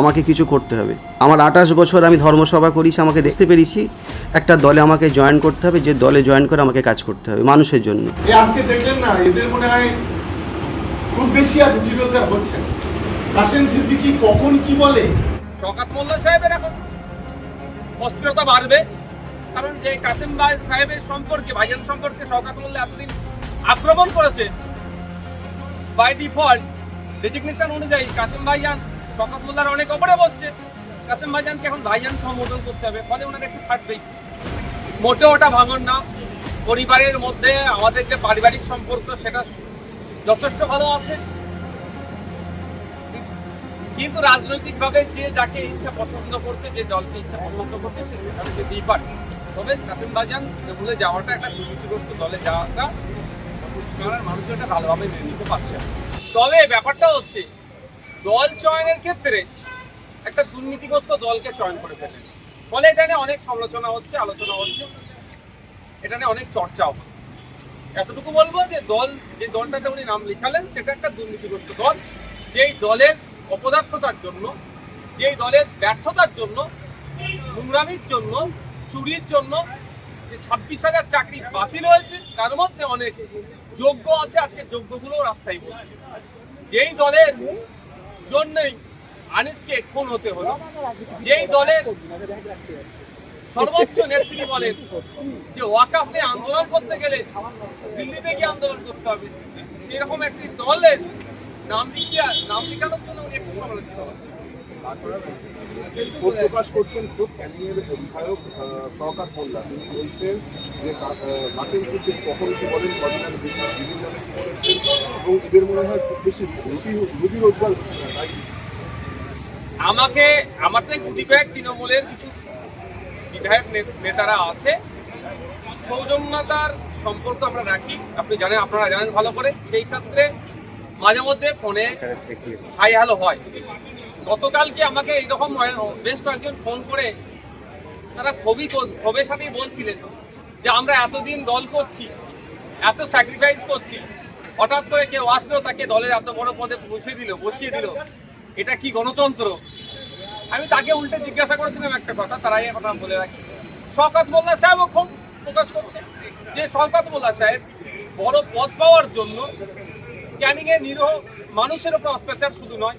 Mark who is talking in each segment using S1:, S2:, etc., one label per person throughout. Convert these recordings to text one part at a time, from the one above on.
S1: আমাকে কিছু করতে হবে। আমার আঠাশ বছর আমি ধর্মসভা করেছি আমাকে দেখতে পেরেছি। একটা দলে আমাকে জয়েন করতে হবে যে দলে জয়েন করে আমাকে কাজ করতে হবে মানুষের জন্য।
S2: আজকে দেখলেন না এদের মনে হয় খুব বেশি আর রুচি রোজগার হচ্ছে। কাশেম সিদ্দিকি কখন কি বলে?
S3: শওকাত মোল্লা সাহেবের এখন অস্থিরতা বাড়বে। কারণ যে কাসিম ভাই সাহেবের সম্পর্কে ভাইজান সম্পর্কে শওকাত মোল্লা এতদিন আক্রমণ করেছে বাই ডিফল্ট ডেজিগনেশন অনুযায়ী কাসিম ভাইজান শওকাত মোল্লার অনেক ওপরে বসছে কাসিম ভাইজানকে এখন ভাইজান সম্বোধন করতে হবে, ফলে ওনার একটু ফাটবেই মোটেও ওটা ভাঙন না। পরিবারের মধ্যে আমাদের যে পারিবারিক সম্পর্ক, সেটা যথেষ্ট ভালো আছে। কিন্তু রাজনৈতিকভাবে যে যাকে ইচ্ছা পছন্দ করছে, যে দলকে ইচ্ছা পছন্দ করছে, সে সেখানে যেতেই পারে। তবে কাসিম বাজান বলে যাওয়াটা একটা দুর্নীতিগ্রস্ত দলে যাওয়াটা পশ্চিমবাংলার মানুষ এটা ভালোভাবে মেনে নিতে পারছে। তবে ব্যাপারটা হচ্ছে দল চয়নের ক্ষেত্রে একটা দুর্নীতিগ্রস্ত দলকে চয়ন করে ফেলে। ফলে এটা নিয়ে অনেক সমালোচনা হচ্ছে, আলোচনা হচ্ছে, এটা নিয়ে অনেক চর্চাও এতটুকু বলব যে দল, যে দলটাতে উনি নাম লিখালেন, সেটা একটা দুর্নীতিগ্রস্ত দল। যেই দলের অপদার্থতার জন্য, যেই দলের ব্যর্থতার জন্য, নোংরামির জন্য, চুরির জন্য যে ছাব্বিশ হাজার চাকরি বাতিল হয়েছে, তার মধ্যে অনেক যোগ্য আছে, আজকে যোগ্যগুলো রাস্তায় বসে যেই দলের জন্যই আনিসকে খুন হতে হলো। যেই দলের সর্বোচ্চ নেত্রী বলেন যে ওয়াকাফ নিয়ে আন্দোলন করতে গেলে দিল্লিতে গিয়ে আন্দোলন করতে হবে, সেরকম একটি দলের নাম লিখিয়া নাম লিখানোর জন্য উনি একটু সমালোচিত হচ্ছে
S4: ক্ষোভ প্রকাশ করছেন খুব ক্যানিংয়ের বিধায়ক শওকাত মোল্লা। তিনি বলছেন যে কা- আহ, কাসেম সিদ্দিক কখন কি বলেন বিভিন্ন বলেছেন এবং এদের মনে হয় খুব বেশি রুজি রুজি রোজগার তাই
S3: আমাকে আমাদের গুটি কয়েক তৃণমূলের কিছু বিধায়ক নেতারা আছে। সৌজন্যতার সম্পর্ক আমরা রাখি। আপনি জানেন আপনারা জানেন ভালো করে। সেই ক্ষেত্রে মাঝে মধ্যে ফোনে হাই হ্যালো হয়। গতকালকে আমাকে এইরকম বেশ কয়েকজন ফোন করে তারা খুবই ক্ষোভের সাথেই বলছিলেন যে আমরা এতদিন দল করছি, এত স্যাক্রিফাইস করছি, হঠাৎ করে কেউ আসলো, তাকে দলের এত বড় পদে পৌঁছে দিল, বসিয়ে দিল। এটা কি গণতন্ত্র? আমি তাকে উল্টে জিজ্ঞাসা করেছিলাম একটা কথা, তারাই কথা বলে রাখি। শওকত মোল্লা সাহেবও খুব প্রকাশ করছে যে শওকত মোল্লা সাহেব বড় পদ পাওয়ার জন্য ক্যানিংয়ে নিরীহ মানুষের উপর অত্যাচার শুধু নয়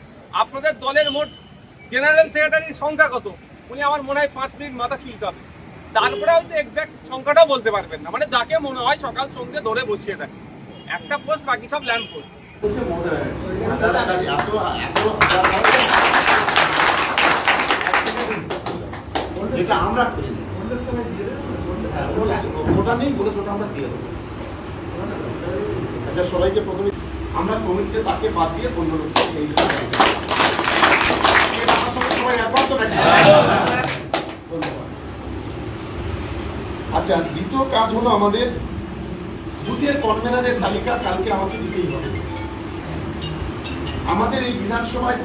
S3: আপনাদের দলের মোট জেনারেল সেক্রেটারির সংখ্যা কত? উনি আমার মনে হয় পাঁচ মিনিট মাথা চুলকাবে। তারপরে হয়তো এক্সাক্ট সংখ্যাটাও বলতে পারবেন না। মানে যাকে মনে হয় সকাল সন্ধ্যে ধরে বসিয়ে দেয়। একটা পোস্ট বাকি সব ল্যাম্প পোস্ট
S2: আমরা হ্যাঁ, আমরা দিয়ে দেবো। আচ্ছা সবাইকে প্রথমে আমরা কমিটিতে তাকে বাদ দিয়ে অন্য লোককে? ধন্যবাদ। আচ্ছা দ্বিতীয় কাজ হলো আমাদের বুথের কনভেনারের তালিকা কালকে আমাকে দিতেই হবে আমাদের এই বিধানসভায়